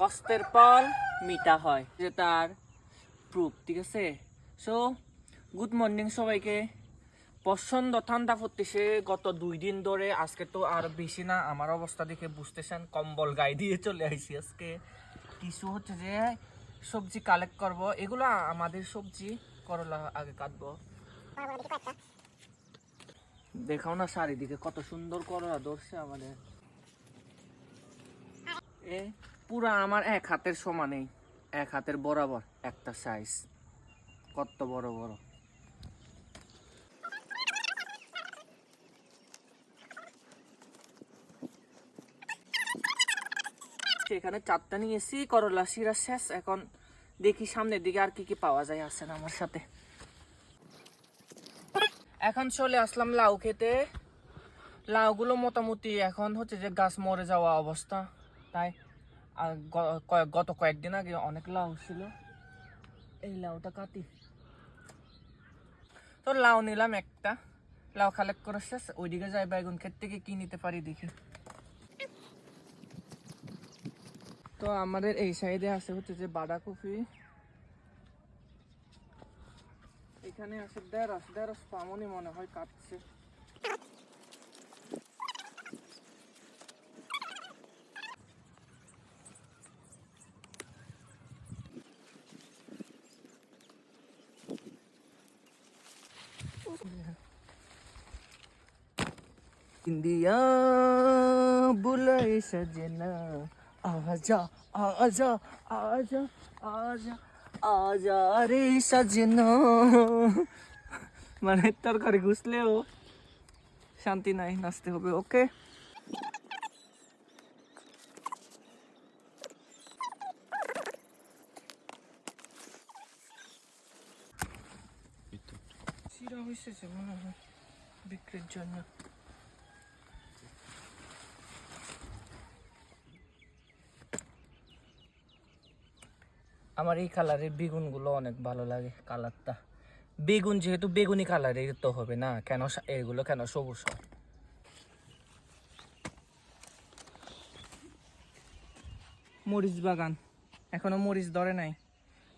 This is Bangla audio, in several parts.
কষ্টের পর মিটা হয়। যে তার প্রুফ ঠিক আছে? সো গুড মর্নিং সবাইকে। প্রচণ্ড ঠান্ডা পড়তেছে গত দুই দিন ধরে, আজকে তো আর বেশি না। আমার অবস্থা দেখে বুঝতেছেন কম্বল গায়ে দিয়ে চলে আসি আজকে। কিছু হচ্ছে যে, সবজি কালেক্ট করব। এগুলো আমাদের সবজি, করলা আগে কাটবো। দেখাও না চারিদিকে কত সুন্দর করলা ধরছে আমাদের। এ পুরা আমার এক হাতের সমানেই। এক হাতের বরাবর একটা সাইজ কত বড় বড়। সেখানে চারটা নিয়েছি করলা শিরা শেষ। এখন দেখি সামনের দিকে আর কি কি পাওয়া যায় আসেন আমার সাথে। এখন চলে আসলাম লাউ খেতে। লাউগুলো মোটামুটি এখন হচ্ছে যে গাছ মরে যাওয়া অবস্থা। তাই আর গত কয়েকদিন আগে অনেক লাউ ছিল। এই লাউটা কাটি। তো লাউ নিলাম একটা। লাউ কালেক্ট করে শেষ। ওইদিকে যাই বেগুন ক্ষেত থেকে কি নিতে পারি দেখি। তো আমাদের এই সাইডে আছে হচ্ছে যে বাঁধাকপি। এখানে আছে দেড়শ দেড়শ পামনি মনে হয় কাটছে। इंडिया बुलाए सजना आजा आजा आजा आजा आजा रे सजना মানে তরকারি ঘুষলেও শান্তি নাই নাচতে হবে ওকে চিরা হয়েছে মনে হয় বিক্রির জন্য। আমার এই কালারের বেগুনগুলো অনেক ভালো লাগে কালারটা বেগুন যেহেতু বেগুনি কালারের তো হবে না কেন এগুলো কেন সবুজ? হয় মরিচ বাগান। এখনও মরিচ ধরে নাই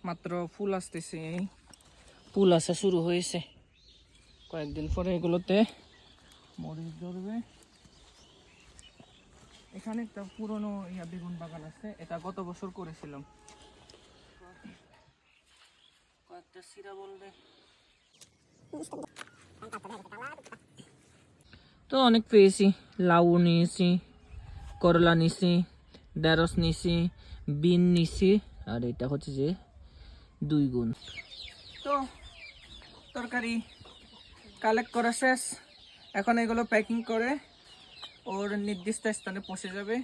মাত্র ফুল আসতেছে এই। ফুল আসা শুরু হয়েছে। কয়েকদিন পরে এগুলোতে মরিচ ধরবে। এখানে একটা পুরনো ইয়া বেগুন বাগান আছে, এটা গত বছর করেছিলাম। কয়েকটা সিরা বলবে। তো অনেক পেয়েছি। লাউ নিয়েছি, করলা নিয়েছি, ঢেঁড়স নিয়েছি, বিন নিয়েছি, আর এটা হচ্ছে যে দুই গুণ। তো তরকারি কালেক্ট করা শেষ। এখন এগুলো প্যাকিং করে ওর নির্দিষ্ট স্থানে পৌঁছে যাবে।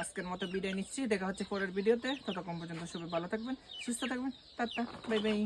আজকের মতো বিদায় নিচ্ছি। দেখা হচ্ছে পরের ভিডিওতে। ততক্ষণ পর্যন্ত সবাই ভালো থাকবেন, সুস্থ থাকবেন। Tata bye bye